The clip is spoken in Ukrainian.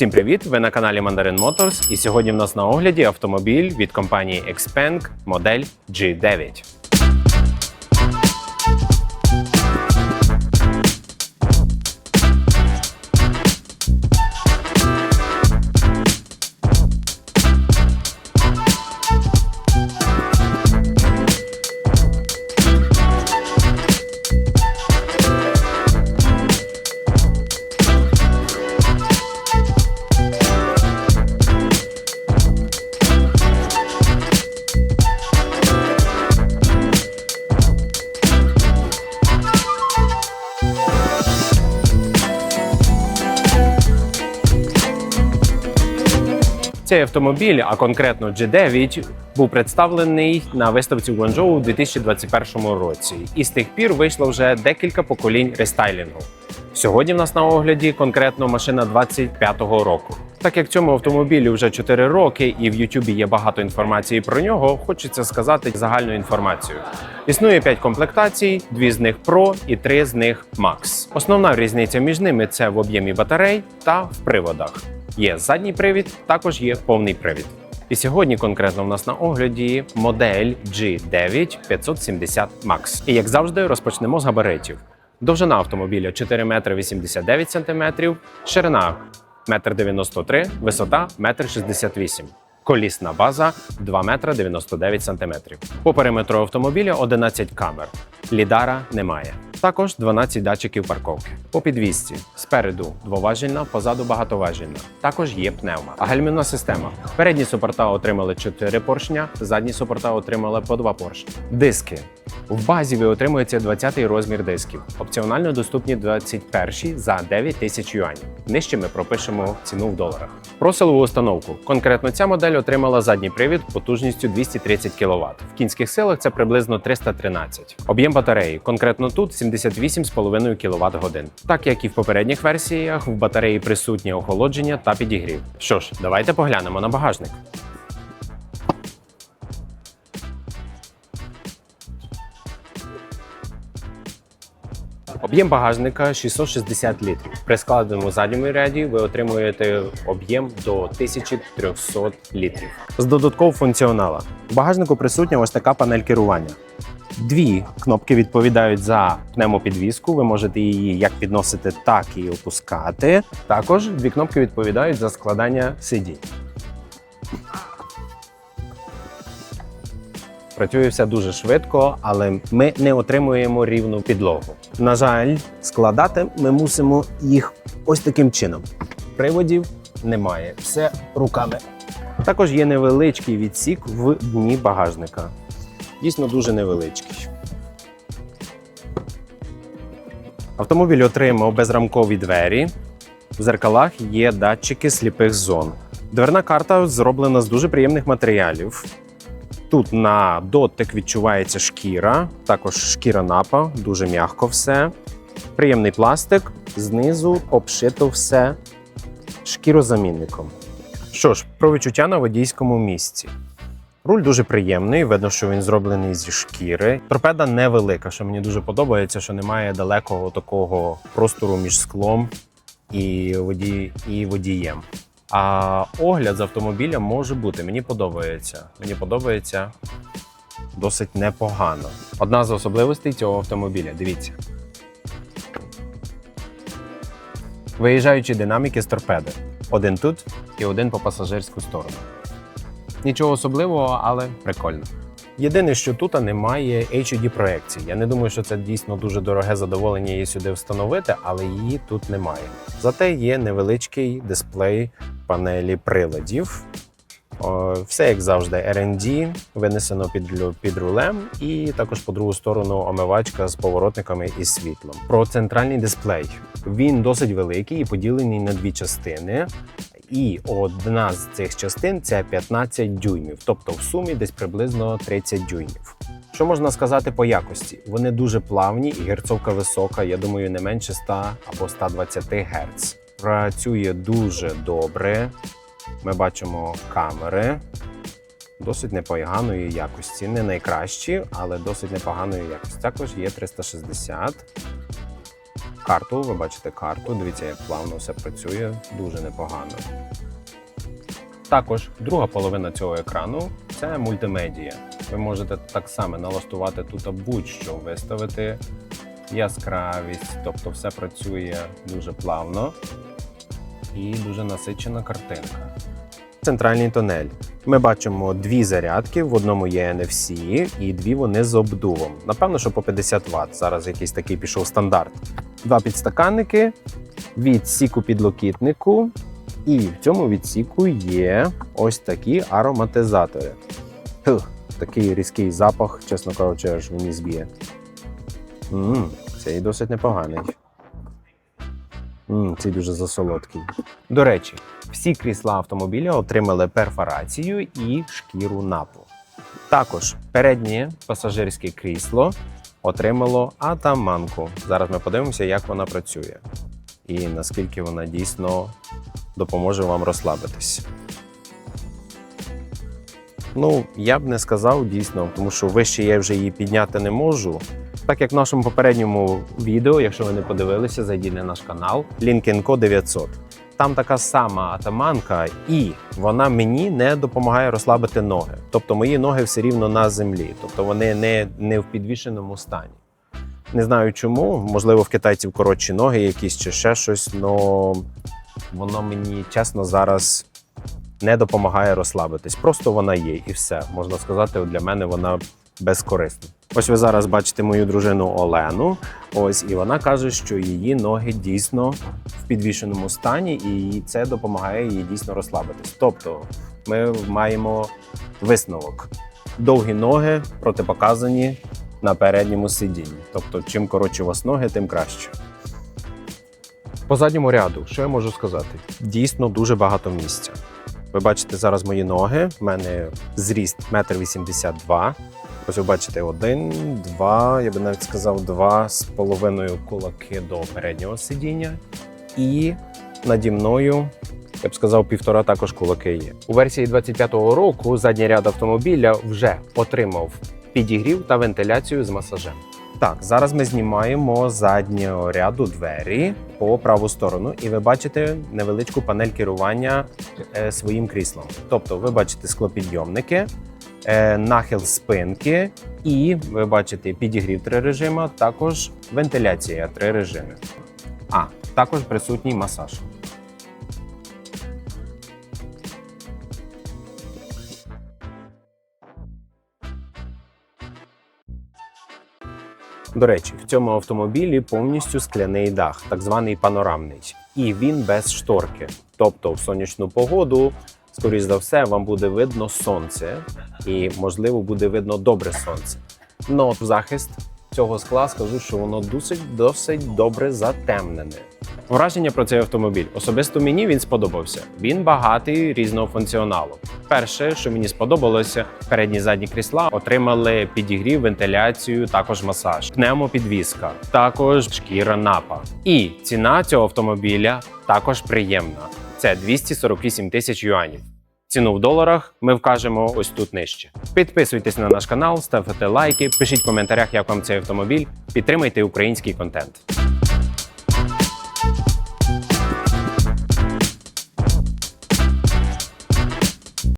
Всім привіт! Ви на каналі Mandarin Motors і сьогодні в нас на огляді автомобіль від компанії Xpeng модель G9. Цей автомобіль, а конкретно G9, був представлений на виставці Guangzhou у 2021 році, і з тих пір вийшло вже декілька поколінь рестайлінгу. Сьогодні в нас на огляді конкретно машина 25-го року. Так як цьому автомобілю вже 4 роки, і в Ютубі є багато інформації про нього, хочеться сказати загальну інформацію. Існує 5 комплектацій, дві з них Pro і три з них Max. Основна різниця між ними це в об'ємі батарей та в приводах. Є задній привід, також є повний привід. І сьогодні конкретно в нас на огляді модель G9 570 Max. І як завжди, розпочнемо з габаритів. Довжина автомобіля 4 метри 89 сантиметрів, ширина 1,93 м, висота 1,68 м. Колісна база 2 метри 99 сантиметрів. По периметру автомобіля 11 камер. Лідара немає. Також 12 датчиків парковки. По підвісці спереду двоважільна, позаду багатоважільна. Також є пневма. А гальмівна система. Передні супорта отримали 4 поршня, задні супорта отримали по 2 поршні. Диски. В базі ви отримуєте 20-й розмір дисків. Опціонально доступні 21 за 9 тисяч юанів. Нижче ми пропишемо ціну в доларах. Про силову установку. Конкретно ця модель отримала задній привід потужністю 230 кВт. В кінських силах це приблизно 313. Об'єм батареї. Конкретно тут 78,5 кВт годин. Так як і в попередніх версіях, в батареї присутнє охолодження та підігрів. Що ж, давайте поглянемо на багажник. Об'єм багажника 660 літрів. При складеному задньому ряді ви отримуєте об'єм до 1300 літрів. З додаткового функціонала. В багажнику присутня ось така панель керування. Дві кнопки відповідають за пневмопідвіску. Ви можете її як підносити, так і опускати. Також дві кнопки відповідають за складання сидінь. Працює дуже швидко, але ми не отримуємо рівну підлогу. На жаль, складати ми мусимо їх ось таким чином. Приводів немає, все руками. Також є невеличкий відсік в дні багажника. Дійсно дуже невеличкий. Автомобіль отримав безрамкові двері. В зеркалах є датчики сліпих зон. Дверна карта зроблена з дуже приємних матеріалів. Тут на дотик відчувається шкіра, також шкіра напа, дуже м'яко все. Приємний пластик, знизу обшито все шкірозамінником. Що ж, про відчуття на водійському місці. Руль дуже приємний, видно, що він зроблений зі шкіри. Торпеда невелика, що мені дуже подобається, що немає далекого такого простору між склом і, воді... і водієм. А огляд з автомобіля може бути. Мені подобається. Мені подобається досить непогано. Одна з особливостей цього автомобіля. Дивіться. Виїжджаючі динаміки з торпеди. Один тут і один по пасажирську сторону. Нічого особливого, але прикольно. Єдине, що тут немає HUD проекції. Я не думаю, що це дійсно дуже дороге задоволення її сюди встановити, але її тут немає. Зате є невеличкий дисплей панелі приладів. Все як завжди, R&D, винесено під, під рулем, і також по другу сторону омивачка з поворотниками і світлом. Про центральний дисплей. Він досить великий і поділений на дві частини. І одна з цих частин це 15 дюймів, тобто в сумі десь приблизно 30 дюймів. Що можна сказати по якості? Вони дуже плавні і герцовка висока, я думаю, не менше 100 або 120 Гц. Працює дуже добре. Ми бачимо камери досить непоганої якості. Не найкращі, але досить непоганої якості. Також є 360. Карту. Ви бачите карту. Дивіться, як плавно все працює. Дуже непогано. Також друга половина цього екрану це мультимедія. Ви можете так само налаштувати тут будь-що виставити яскравість, тобто все працює дуже плавно і дуже насичена картинка. Центральний тунель. Ми бачимо дві зарядки, в одному є NFC і дві вони з обдувом. Напевно, що по 50 Вт. Зараз якийсь такий пішов стандарт. Два підстаканники, відсіку підлокітнику, і в цьому відсіку є ось такі ароматизатори. Фух, такий різкий запах, чесно кажучи, аж мені зб'є. Цей досить непоганий. Мм, цей дуже засолодкий. До речі, всі крісла автомобіля отримали перфорацію і шкіру напу. Також переднє пасажирське крісло отримало атаманку. Зараз ми подивимося, як вона працює і наскільки вона дійсно допоможе вам розслабитись. Ну, я б не сказав дійсно, тому що вище я вже її підняти не можу. Так як в нашому попередньому відео, якщо ви не подивилися, зайдіть на наш канал Lincoln 900. Там така сама атаманка, і вона мені не допомагає розслабити ноги. Тобто мої ноги все рівно на землі, тобто вони не, не в підвішеному стані. Не знаю чому, можливо, в китайців коротші ноги якісь чи ще щось, але воно мені чесно зараз не допомагає розслабитись. Просто вона є і все. Можна сказати, для мене вона безкорисна. Ось ви зараз бачите мою дружину Олену. Ось і вона каже, що її ноги дійсно в підвішеному стані, і це допомагає їй дійсно розслабитись. Тобто, ми маємо висновок: довгі ноги протипоказані на передньому сидінні. Тобто, чим коротші у вас ноги, тим краще. По задньому ряду, що я можу сказати? Дійсно дуже багато місця. Ви бачите зараз мої ноги. У мене зріст 1,82 м. Ось ви один, два, я би навіть сказав, два з половиною кулаки до переднього сидіння. І наді мною, я б сказав, півтора також кулаки є. У версії 25-го року задній ряд автомобіля вже отримав підігрів та вентиляцію з масажем. Так, зараз ми знімаємо заднього ряду двері по праву сторону, і ви бачите невеличку панель керування е, своїм кріслом. Тобто, ви бачите склопідйомники, нахил спинки, і ви бачите підігрів три режима, також вентиляція три режими. А також присутній масаж. До речі, в цьому автомобілі повністю скляний дах, так званий панорамний, і він без шторки. Тобто, в сонячну погоду, скоріш за все, вам буде видно сонце, і можливо буде видно добре сонце. Ну от захист цього скла скажу, що воно досить досить добре затемнене. Враження про цей автомобіль особисто мені він сподобався. Він багатий різного функціоналу. Перше, що мені сподобалося, передні задні крісла отримали підігрів, вентиляцію, також масаж, пневмопідвізка, також шкіра напа. І ціна цього автомобіля також приємна. Це 248 тисяч юанів. Ціну в доларах ми вкажемо ось тут нижче. Підписуйтесь на наш канал, ставте лайки, пишіть в коментарях, як вам цей автомобіль. Підтримайте український контент.